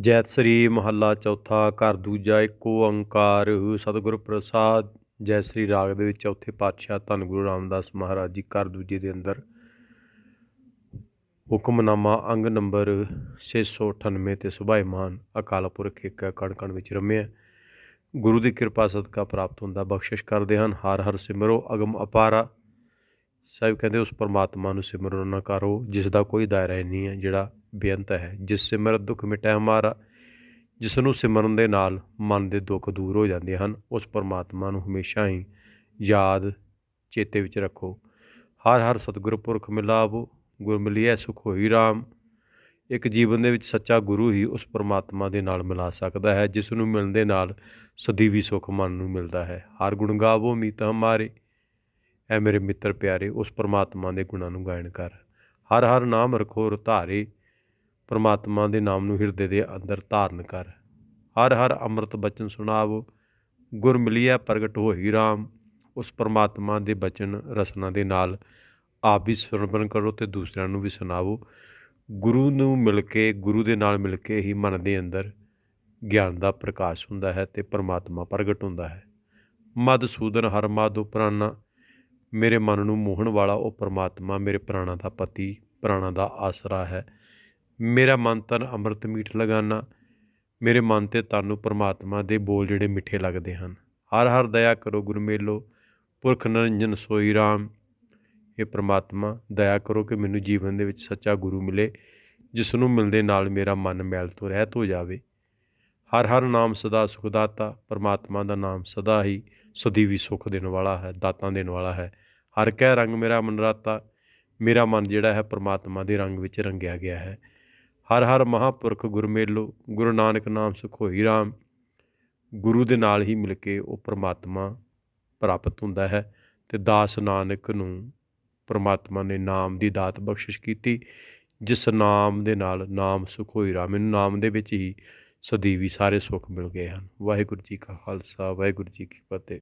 ਜੈਤ ਸ੍ਰੀ ਮਹੱਲਾ ਚੌਥਾ, ਘਰ ਦੂਜਾ ਏਕ ਓੰਕਾਰ, ਸਤਿਗੁਰ ਪ੍ਰਸਾਦ ਜੈ ਸ੍ਰੀ ਰਾਗ ਦੇ ਵਿੱਚ ਚੌਥੇ ਪਾਤਸ਼ਾਹ ਧੰਨ ਗੁਰੂ ਰਾਮਦਾਸ ਮਹਾਰਾਜ ਜੀ, ਘਰ ਦੂਜੇ ਦੇ ਅੰਦਰ। ਹੁਕਮਨਾਮਾ ਅੰਗ ਨੰਬਰ 698 ਤੇ ਸੁਭਾਇਮਾਨ ਅਕਾਲ ਪੁਰਖ ਇੱਕ ਕਣਕਣ ਵਿੱਚ ਰਮਿਆ। ਗੁਰੂ ਦੀ ਕਿਰਪਾ ਸਦਕਾ ਪ੍ਰਾਪਤ ਹੁੰਦਾ, ਬਖਸ਼ਿਸ਼ ਕਰਦੇ ਹਨ, ਹਰ ਹਰ ਸਿਮਰੋ, ਅਗਮ ਅਪਾਰਾ। ਸਾਹਿਬ ਕਹਿੰਦੇ, ਉਸ ਪਰਮਾਤਮਾ ਨੂੰ ਸਿਮਰੋ ਨਾ ਕਰੋ, ਜਿਸ ਦਾ ਕੋਈ ਦਾਇਰਾ ਹੀ ਨਹੀਂ ਹੈ, ਜਿਹੜਾ ਬੇਅੰਤ ਹੈ, ਜਿਸ ਸਿਮਰਤ ਦੁੱਖ ਮਿਟੈ ਹਮਾਰਾ, ਜਿਸ ਨੂੰ ਸਿਮਰਨ ਦੇ ਨਾਲ ਮਨ ਦੇ ਦੁੱਖ ਦੂਰ ਹੋ ਜਾਂਦੇ ਹਨ, ਉਸ ਪਰਮਾਤਮਾ ਨੂੰ ਹਮੇਸ਼ਾ ਹੀ ਯਾਦ ਚੇਤੇ ਵਿੱਚ ਰੱਖੋ। ਹਰ ਹਰ ਸਤਿਗੁਰ ਪੁਰਖ ਮਿਲਾਵੋ, ਗੁਰ ਮਿਲਿਐ ਸੁਖ ਹੋਈ ਰਾਮ। ਇੱਕ ਜੀਵਨ ਦੇ ਵਿੱਚ ਸੱਚਾ ਗੁਰੂ ਹੀ ਉਸ ਪਰਮਾਤਮਾ ਦੇ ਨਾਲ ਮਿਲਾ ਸਕਦਾ ਹੈ, ਜਿਸ ਨੂੰ ਮਿਲਣ ਦੇ ਨਾਲ ਸਦੀਵੀ ਸੁਖ ਮਨ ਨੂੰ ਮਿਲਦਾ ਹੈ। ਹਰ ਗੁਣ ਗਾਵੋ, ਮੀਤ ਹਮਾਰੇ। ਐ ਮੇਰੇ ਮਿੱਤਰ ਪਿਆਰੇ, ਉਸ ਪਰਮਾਤਮਾ ਦੇ ਗੁਣਾਂ ਨੂੰ ਗਾਇਨ ਕਰ। ਹਰ ਹਰ ਨਾਮ ਰਖੋ ਰਤਾਰੇ ਪਰਮਾਤਮਾ ਦੇ ਨਾਮ ਨੂੰ ਹਿਰਦੇ ਦੇ ਅੰਦਰ ਧਾਰਨ ਕਰ। ਹਰ ਹਰ ਅੰਮ੍ਰਿਤ ਬਚਨ ਸੁਣਾਵੋ, ਗੁਰ ਮਿਲਿਆ ਪ੍ਰਗਟ ਹੋਈ RAM ਉਸ ਪਰਮਾਤਮਾ ਦੇ ਬਚਨ ਰਸਨਾ ਦੇ ਨਾਲ ਆਪ ਵੀ ਸਰਵਣ ਕਰੋ ਤੇ ਦੂਸਰਿਆਂ ਨੂੰ ਵੀ ਸੁਣਾਵੋ। ਗੁਰੂ ਨੂੰ ਮਿਲ ਕੇ, ਗੁਰੂ ਦੇ ਨਾਲ ਮਿਲ ਕੇ ਹੀ ਮਨ ਦੇ ਅੰਦਰ ਗਿਆਨ ਦਾ ਪ੍ਰਕਾਸ਼ ਹੁੰਦਾ ਹੈ ਤੇ ਪਰਮਾਤਮਾ ਪ੍ਰਗਟ ਹੁੰਦਾ ਹੈ। ਮਦਸੂਦਨ ਹਰ ਮਾਧੋ ਪ੍ਰਾਨਾ ਮੇਰੇ ਮਨ ਨੂੰ ਮੋਹਣ ਵਾਲਾ ਉਹ ਪਰਮਾਤਮਾ ਮੇਰੇ ਪ੍ਰਾਣਾ ਦਾ ਪਤੀ, ਪ੍ਰਾਣਾ ਦਾ ਆਸਰਾ ਹੈ। ਮੇਰਾ ਮਨ ਤਨ ਅੰਮ੍ਰਿਤ ਮੀਠ ਲਗਾਨਾ, ਮੇਰੇ ਮਨ ਤੇ ਤਨ ਪਰਮਾਤਮਾ ਦੇ ਬੋਲ ਜਿਹੜੇ ਮਿੱਠੇ ਲੱਗਦੇ ਹਨ। ਹਰ ਹਰ ਦਇਆ ਕਰੋ ਗੁਰਮੇਲੋ ਪੁਰਖ ਨਿਰੰਜਨ ਸੋਈ RAM ਇਹ ਪ੍ਰਮਾਤਮਾ, ਦਇਆ ਕਰੋ ਕਿ ਮੈਨੂੰ ਜੀਵਨ ਦੇ ਵਿੱਚ ਸੱਚਾ ਗੁਰੂ ਮਿਲੇ, ਜਿਸ ਨੂੰ ਮਿਲਦੇ ਨਾਲ ਮੇਰਾ ਮਨ ਮੈਲ ਤੋਂ ਰਹਿਤ ਹੋ ਜਾਵੇ। ਹਰ ਹਰ ਨਾਮ ਸਦਾ ਸੁਖਦਾਤਾ, ਪਰਮਾਤਮਾ ਦਾ ਨਾਮ ਸਦਾ ਹੀ ਸਦੀਵੀ ਸੁਖ ਦੇਣ ਵਾਲਾ ਹੈ, ਦਾਤਾਂ ਦੇਣ ਵਾਲਾ ਹੈ। ਹਰ ਕਹਿ ਰੰਗ ਮੇਰਾ ਮਨਰਾਤਾ, ਮੇਰਾ ਮਨ ਜਿਹੜਾ ਹੈ ਪਰਮਾਤਮਾ ਦੇ ਰੰਗ ਵਿੱਚ ਰੰਗਿਆ ਗਿਆ ਹੈ। ਹਰ ਹਰ ਮਹਾਪੁਰਖ ਗੁਰਮੇਲੋ ਗੁਰੂ ਨਾਨਕ ਨਾਮ ਸੁਖੋਈ RAM ਗੁਰੂ ਦੇ ਨਾਲ ਹੀ ਮਿਲ ਕੇ ਉਹ ਪਰਮਾਤਮਾ ਪ੍ਰਾਪਤ ਹੁੰਦਾ ਹੈ ਤੇ ਦਾਸ ਨਾਨਕ ਨੂੰ ਪਰਮਾਤਮਾ ਨੇ ਨਾਮ ਦੀ ਦਾਤ ਬਖਸ਼ਿਸ਼ ਕੀਤੀ, ਜਿਸ ਨਾਮ ਦੇ ਨਾਲ ਨਾਮ ਸੁਖੋਈ RAM ਮੈਨੂੰ ਨਾਮ ਦੇ ਵਿੱਚ ਹੀ ਸਦੀਵੀ ਸਾਰੇ ਸੁੱਖ ਮਿਲ ਗਏ ਹਨ। ਵਾਹਿਗੁਰੂ ਜੀ ਕਾ ਖਾਲਸਾ, ਵਾਹਿਗੁਰੂ ਜੀ ਕੀ ਫਤਿਹ।